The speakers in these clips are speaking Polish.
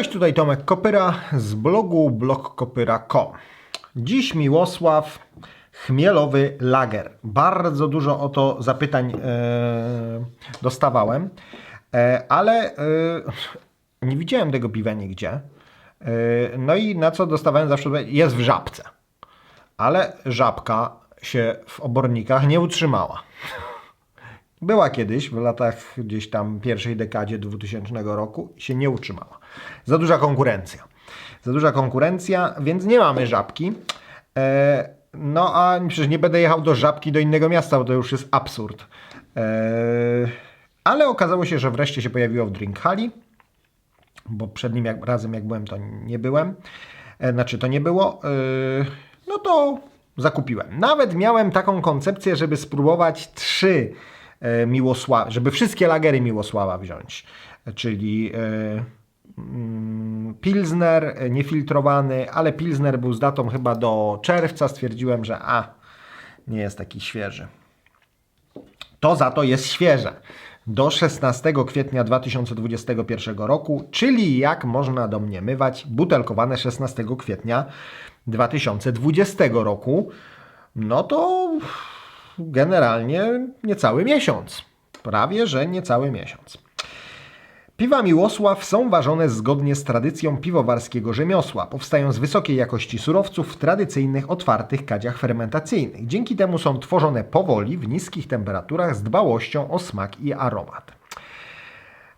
Cześć, tutaj Tomek Kopyra z blogu blogkopyra.com. Dziś Miłosław Chmielowy Lager. Bardzo dużo o to zapytań e, dostawałem, e, ale e, nie widziałem tego piwa nigdzie. E, no i na co dostawałem zawsze jest w żabce. Ale żabka się w obornikach nie utrzymała. Była kiedyś, w latach gdzieś tam pierwszej dekadzie 2000 roku się nie utrzymała. Za duża konkurencja. Za duża konkurencja, więc nie mamy żabki. E, no a przecież nie będę jechał do żabki do innego miasta, bo to już jest absurd. E, ale okazało się, że wreszcie się pojawiło w Drink Hali, bo przednim jak, razem jak byłem, to nie byłem. E, znaczy to nie było. E, no to zakupiłem. Nawet miałem taką koncepcję, żeby spróbować trzy Miłosława, żeby wszystkie lagery Miłosława wziąć. Czyli e, mm, Pilsner e, niefiltrowany, ale Pilsner był z datą chyba do czerwca. Stwierdziłem, że a, nie jest taki świeży. To za to jest świeże. Do 16 kwietnia 2021 roku, czyli jak można domniemywać, butelkowane 16 kwietnia 2020 roku, no to generalnie niecały miesiąc. Prawie, że niecały miesiąc. Piwa Miłosław są ważone zgodnie z tradycją piwowarskiego rzemiosła. Powstają z wysokiej jakości surowców w tradycyjnych, otwartych kadziach fermentacyjnych. Dzięki temu są tworzone powoli, w niskich temperaturach, z dbałością o smak i aromat.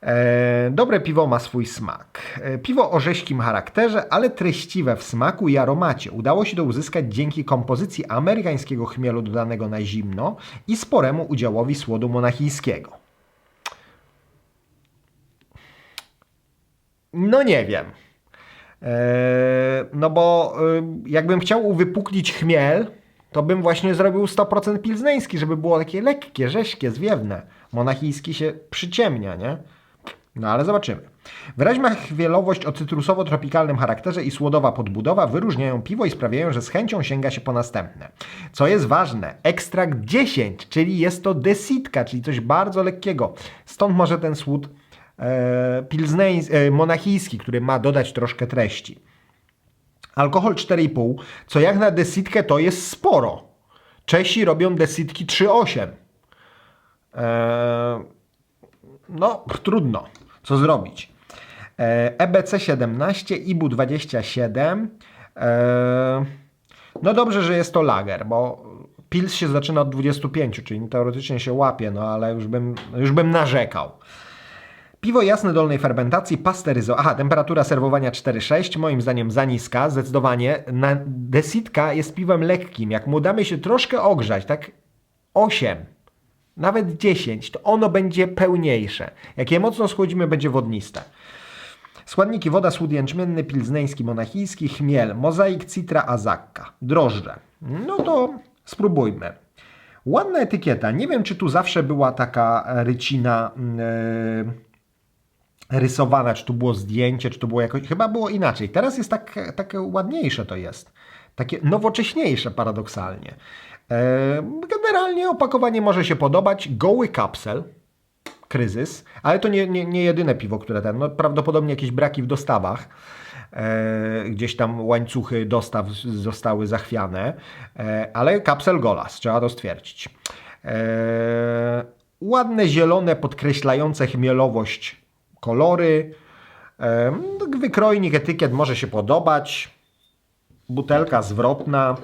E, dobre piwo ma swój smak. E, piwo o rześkim charakterze, ale treściwe w smaku i aromacie. Udało się to uzyskać dzięki kompozycji amerykańskiego chmielu dodanego na zimno i sporemu udziałowi słodu monachijskiego. No nie wiem. Eee, no bo jakbym chciał uwypuklić chmiel, to bym właśnie zrobił 100% pilzneński, żeby było takie lekkie, rześkie, zwiewne. Monachijski się przyciemnia, nie? No ale zobaczymy. Wyraźna chwielowość o cytrusowo-tropikalnym charakterze i słodowa podbudowa wyróżniają piwo i sprawiają, że z chęcią sięga się po następne. Co jest ważne, ekstrakt 10, czyli jest to desitka, czyli coś bardzo lekkiego. Stąd może ten słód e, pilzneńs- e, monachijski, który ma dodać troszkę treści. Alkohol 4,5, co jak na desitkę to jest sporo. Czesi robią desitki 3,8. Eee, no, trudno. Co zrobić? E, EBC 17, IBU 27. E, no dobrze, że jest to lager, bo pils się zaczyna od 25, czyli teoretycznie się łapie, no ale już bym, już bym narzekał. Piwo jasne dolnej fermentacji, pasteryzo. Aha, temperatura serwowania 4,6, moim zdaniem za niska, zdecydowanie. Na desitka jest piwem lekkim. Jak mu damy się troszkę ogrzać, tak 8, nawet 10, to ono będzie pełniejsze. Jak je mocno schłodzimy, będzie wodniste. Składniki woda, słód jęczmienny, pilzneński, monachijski, chmiel, mozaik, citra, azakka, drożdże. No to spróbujmy. Ładna etykieta. Nie wiem, czy tu zawsze była taka rycina yy, rysowana, czy tu było zdjęcie, czy to było jakoś... Chyba było inaczej. Teraz jest tak, takie ładniejsze to jest. Takie nowocześniejsze paradoksalnie. E, Generalnie opakowanie może się podobać. Goły kapsel, kryzys, ale to nie, nie, nie jedyne piwo, które ten, no prawdopodobnie jakieś braki w dostawach. E, gdzieś tam łańcuchy dostaw zostały zachwiane, e, ale kapsel golas, trzeba to stwierdzić. E, ładne zielone, podkreślające chmielowość kolory. E, wykrojnik, etykiet może się podobać. Butelka zwrotna.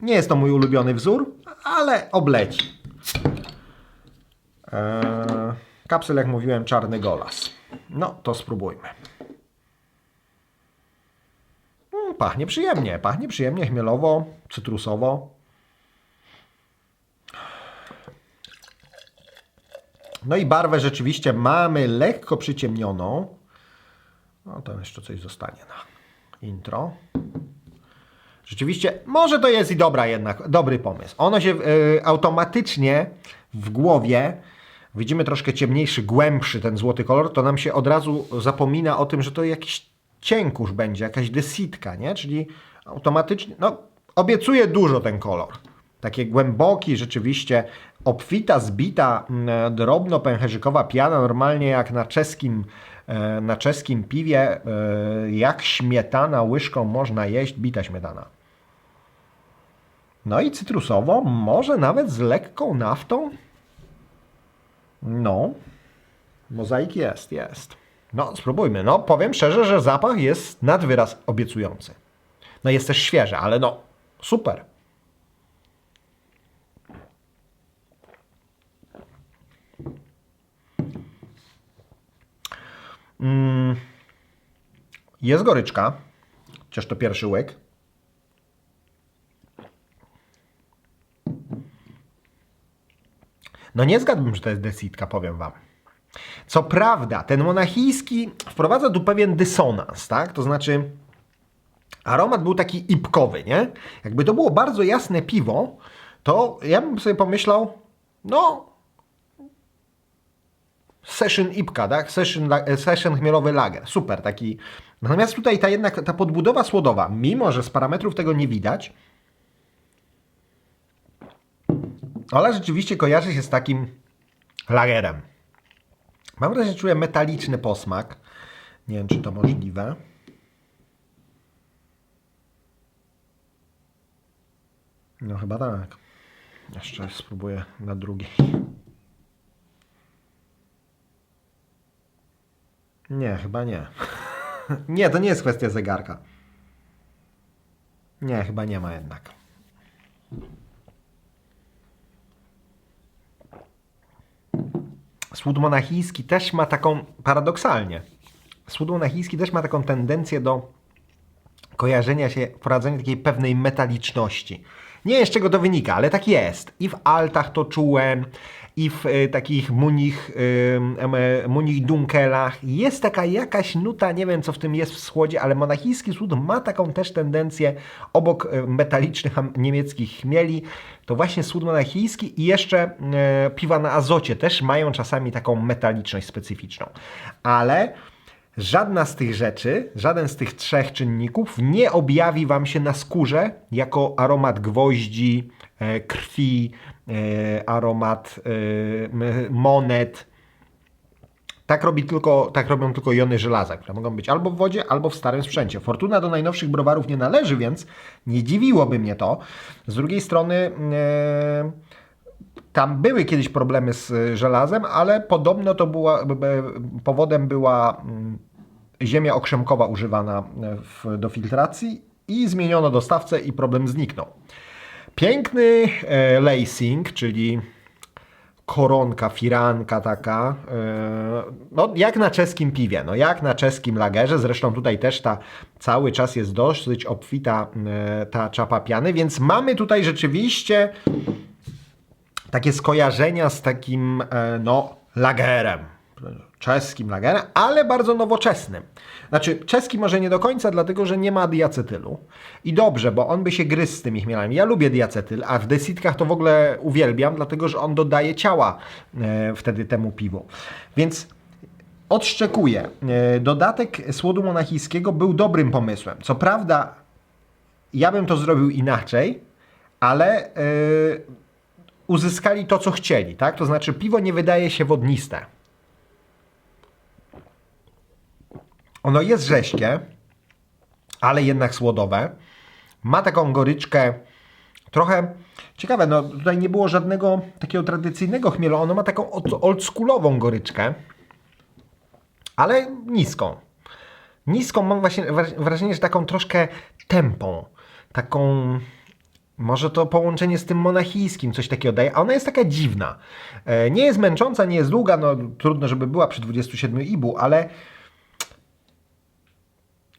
Nie jest to mój ulubiony wzór, ale obleci. Eee, kapsel, jak mówiłem, czarny golas. No, to spróbujmy. Mm, Pachnie przyjemnie, pachnie przyjemnie, chmielowo, cytrusowo. No i barwę rzeczywiście mamy lekko przyciemnioną. No to jeszcze coś zostanie na intro. Rzeczywiście, może to jest i dobra jednak, dobry pomysł. Ono się y, automatycznie w głowie, widzimy troszkę ciemniejszy, głębszy ten złoty kolor, to nam się od razu zapomina o tym, że to jakiś cienkusz będzie, jakaś desitka, nie? Czyli automatycznie, no obiecuje dużo ten kolor. Takie głęboki, rzeczywiście obfita, zbita, drobno pęcherzykowa piana, normalnie jak na czeskim e, na czeskim piwie, e, jak śmietana łyżką można jeść, bita śmietana. No i cytrusowo, może nawet z lekką naftą? No, mozaik jest, jest. No, spróbujmy. No, powiem szczerze, że zapach jest nad wyraz obiecujący. No, jest też świeży, ale no, super. Mm, jest goryczka, chociaż to pierwszy łyk. No nie zgadłbym, że to jest desitka, powiem wam. Co prawda, ten monachijski wprowadza tu pewien dysonans, tak? To znaczy, aromat był taki ipkowy, nie? Jakby to było bardzo jasne piwo, to ja bym sobie pomyślał, no, session ipka, tak? Session, e, session chmielowy lager, super, taki. Natomiast tutaj ta jednak, ta podbudowa słodowa, mimo że z parametrów tego nie widać, ale rzeczywiście kojarzy się z takim lagerem. Mam wrażenie, że czuję metaliczny posmak. Nie wiem, czy to możliwe. No chyba tak. Jeszcze spróbuję na drugiej. Nie, chyba nie. nie, to nie jest kwestia zegarka. Nie, chyba nie ma jednak. Słód monachijski też ma taką, paradoksalnie, słód monachijski też ma taką tendencję do kojarzenia się, wprowadzenia takiej pewnej metaliczności. Nie z czego to wynika, ale tak jest. I w altach to czułem, i w y, takich munich, y, e, munich dunkelach jest taka jakaś nuta, nie wiem co w tym jest w słodzie, ale monachijski słód ma taką też tendencję obok y, metalicznych niemieckich chmieli, to właśnie słód monachijski i jeszcze e, piwa na azocie też mają czasami taką metaliczność specyficzną. Ale Żadna z tych rzeczy, żaden z tych trzech czynników nie objawi Wam się na skórze jako aromat gwoździ, e, krwi, e, aromat e, monet. Tak, robi tylko, tak robią tylko jony żelaza, które mogą być albo w wodzie, albo w starym sprzęcie. Fortuna do najnowszych browarów nie należy, więc nie dziwiłoby mnie to. Z drugiej strony e, tam były kiedyś problemy z y, żelazem, ale podobno to była, b- b- powodem była mm, ziemia okrzemkowa używana e, w, do filtracji i zmieniono dostawcę i problem zniknął. Piękny e, lacing, czyli koronka, firanka taka, e, no jak na czeskim piwie, no jak na czeskim lagerze, zresztą tutaj też ta cały czas jest dosyć obfita e, ta czapa piany, więc mamy tutaj rzeczywiście takie skojarzenia z takim, e, no, lagerem. Czeskim lagerem, ale bardzo nowoczesnym. Znaczy, czeski może nie do końca, dlatego że nie ma diacetylu. I dobrze, bo on by się gryzł z tymi chmielami. Ja lubię diacetyl, a w desitkach to w ogóle uwielbiam, dlatego że on dodaje ciała e, wtedy temu piwu. Więc odszczekuję. E, dodatek słodu monachijskiego był dobrym pomysłem. Co prawda, ja bym to zrobił inaczej, ale. e, uzyskali to, co chcieli, tak? To znaczy piwo nie wydaje się wodniste. Ono jest rześkie, ale jednak słodowe. Ma taką goryczkę trochę ciekawe, no tutaj nie było żadnego takiego tradycyjnego chmielu, ono ma taką oldschoolową goryczkę, ale niską. Niską mam właśnie wra- wrażenie, że taką troszkę tempą, taką może to połączenie z tym monachijskim coś takiego daje, a ona jest taka dziwna. E, Nie jest męcząca, nie jest długa, no trudno, żeby była przy 27 ibu, ale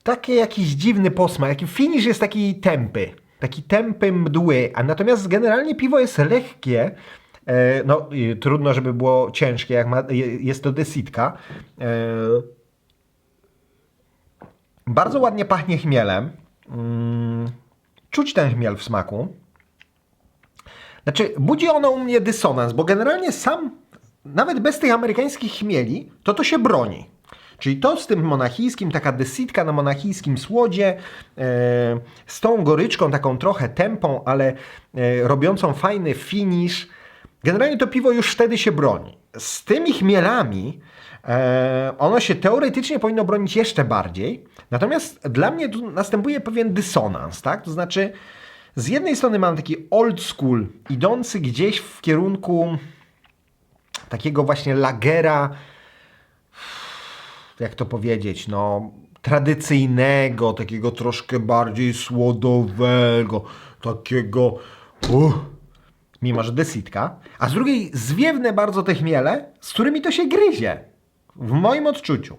taki jakiś dziwny posmak, jaki finish jest taki tępy, taki tępy mdły, a natomiast generalnie piwo jest lekkie, e, no trudno, żeby było ciężkie, jak ma, je- jest to desitka. E, Bardzo ładnie pachnie chmielem. Czuć ten chmiel w smaku. Znaczy, budzi ono u mnie dysonans, bo generalnie sam, nawet bez tych amerykańskich chmieli, to to się broni. Czyli to z tym monachijskim, taka desitka na monachijskim słodzie, e, z tą goryczką, taką trochę tempą, ale e, robiącą fajny finish. generalnie to piwo już wtedy się broni. Z tymi chmielami ono się teoretycznie powinno bronić jeszcze bardziej, natomiast dla mnie tu następuje pewien dysonans, tak? To znaczy, z jednej strony mam taki old school, idący gdzieś w kierunku takiego właśnie lagera, jak to powiedzieć, no tradycyjnego, takiego troszkę bardziej słodowego, takiego uh, mimo że desitka, a z drugiej zwiewne bardzo te chmiele, z którymi to się gryzie, w moim odczuciu.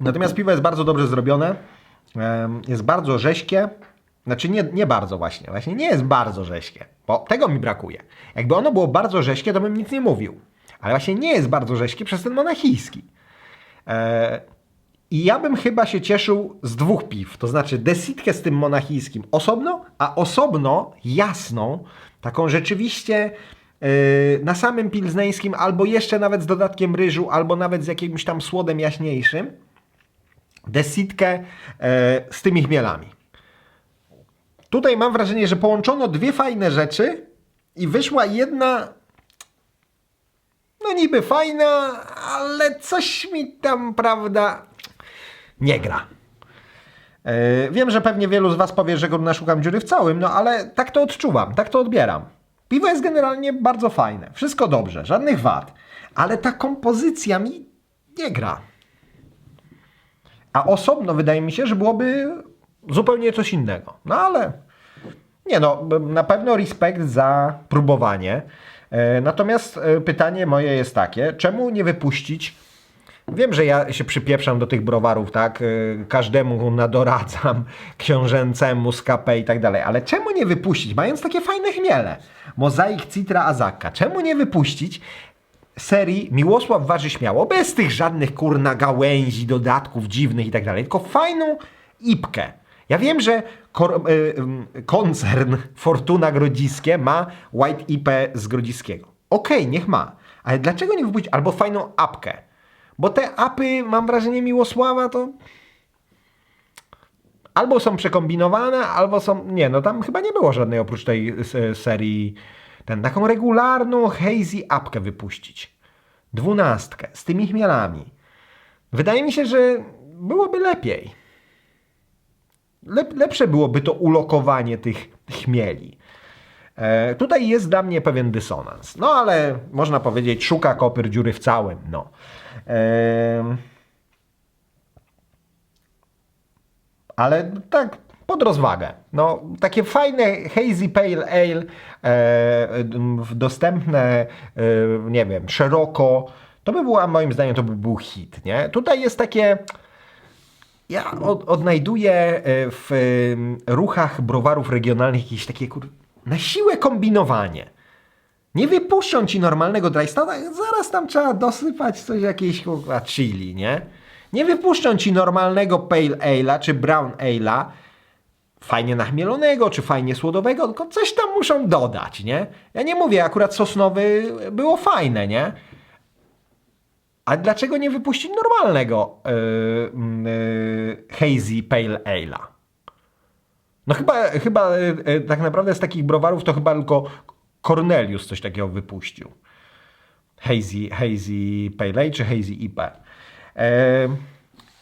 Natomiast piwo jest bardzo dobrze zrobione, jest bardzo rześkie, znaczy nie, nie bardzo właśnie, właśnie nie jest bardzo rześkie, bo tego mi brakuje. Jakby ono było bardzo rześkie, to bym nic nie mówił, ale właśnie nie jest bardzo rześkie przez ten monachijski. E, I ja bym chyba się cieszył z dwóch piw, to znaczy desitkę z tym monachijskim osobno, a osobno jasną, taką rzeczywiście na samym pilzneńskim, albo jeszcze nawet z dodatkiem ryżu, albo nawet z jakimś tam słodem jaśniejszym, desitkę e, z tymi chmielami. Tutaj mam wrażenie, że połączono dwie fajne rzeczy i wyszła jedna no niby fajna, ale coś mi tam, prawda, nie gra. Yy, wiem, że pewnie wielu z Was powie, że go szukam dziury w całym, no ale tak to odczuwam, tak to odbieram. Piwo jest generalnie bardzo fajne, wszystko dobrze, żadnych wad, ale ta kompozycja mi nie gra. A osobno wydaje mi się, że byłoby zupełnie coś innego. No ale nie no, na pewno respekt za próbowanie. E, Natomiast e, pytanie moje jest takie, czemu nie wypuścić Wiem, że ja się przypieprzam do tych browarów, tak? E, Każdemu nadoradzam, książęcemu, skapę i tak dalej, ale czemu nie wypuścić, mając takie fajne chmiele? Mozaik, Citra, Azaka. Czemu nie wypuścić serii Miłosław waży śmiało, bez tych żadnych kurna gałęzi, dodatków dziwnych i tak dalej, tylko fajną ipkę. Ja wiem, że y, ym, koncern Fortuna Grodziskie ma White IP z Grodziskiego. Okej, niech ma, ale dlaczego nie wypuścić albo fajną apkę? Bo te apy, mam wrażenie, Miłosława to albo są przekombinowane, albo są. Nie, no tam chyba nie było żadnej oprócz tej serii. Ten, taką regularną hazy apkę wypuścić. Dwunastkę z tymi chmielami. Wydaje mi się, że byłoby lepiej. Lep, lepsze byłoby to ulokowanie tych chmieli. E, tutaj jest dla mnie pewien dysonans. No ale można powiedzieć, szuka kopyr dziury w całym. No. E, ale tak pod rozwagę. No, takie fajne hazy pale ale, e, dostępne, e, nie wiem, szeroko, to by była, moim zdaniem, to by był hit, nie? Tutaj jest takie, ja od, odnajduję e, w ruchach browarów regionalnych jakieś takie, kur... na siłę kombinowanie. Nie wypuszczą ci normalnego dry stouta, zaraz tam trzeba dosypać coś jakieś kurwa chili, nie? Nie wypuszczą ci normalnego pale ale'a czy brown ale'a, fajnie nachmielonego czy fajnie słodowego, tylko coś tam muszą dodać, nie? Ja nie mówię, akurat sosnowy było fajne, nie? A dlaczego nie wypuścić normalnego yy, yy, hazy pale ale'a? No chyba, chyba e, e, tak naprawdę z takich browarów to chyba tylko Cornelius coś takiego wypuścił. Hazy, hazy Pale Ale czy Hazy IP. E,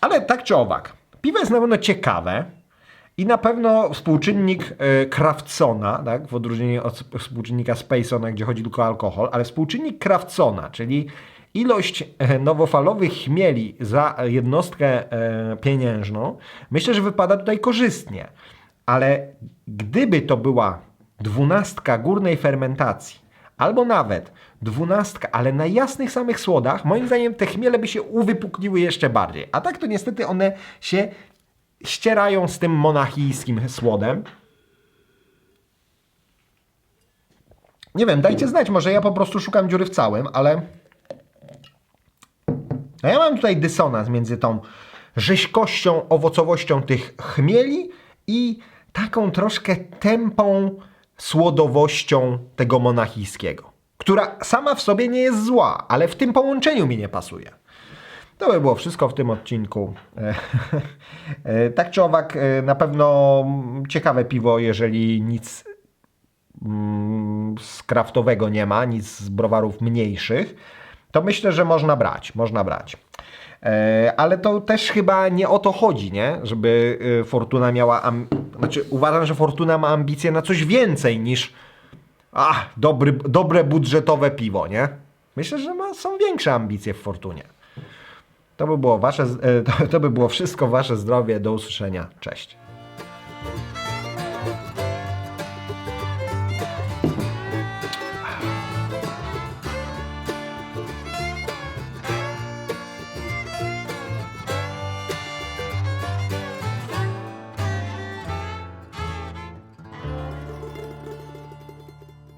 ale tak czy owak, piwo jest na pewno ciekawe i na pewno współczynnik Craftsona, tak, w odróżnieniu od sp- współczynnika Spacona, gdzie chodzi tylko o alkohol, ale współczynnik Craftsona, czyli ilość nowofalowych chmieli za jednostkę pieniężną, myślę, że wypada tutaj korzystnie. Ale gdyby to była dwunastka górnej fermentacji, albo nawet dwunastka, ale na jasnych samych słodach, moim zdaniem te chmiele by się uwypukliły jeszcze bardziej. A tak to niestety one się ścierają z tym monachijskim słodem. Nie wiem, dajcie znać, może ja po prostu szukam dziury w całym, ale no ja mam tutaj dysonans między tą rzeźkością, owocowością tych chmieli i taką troszkę tępą słodowością tego monachijskiego, która sama w sobie nie jest zła, ale w tym połączeniu mi nie pasuje. To by było wszystko w tym odcinku. E, e, tak czy owak, e, na pewno ciekawe piwo, jeżeli nic mm, z kraftowego nie ma, nic z browarów mniejszych, to myślę, że można brać, można brać. E, Ale to też chyba nie o to chodzi, nie? Żeby y, Fortuna miała. Znaczy, uważam, że Fortuna ma ambicje na coś więcej niż ach, dobry, dobre budżetowe piwo, nie? Myślę, że ma, są większe ambicje w Fortunie. To by było wasze, e, to, to by było wszystko wasze zdrowie. Do usłyszenia. Cześć.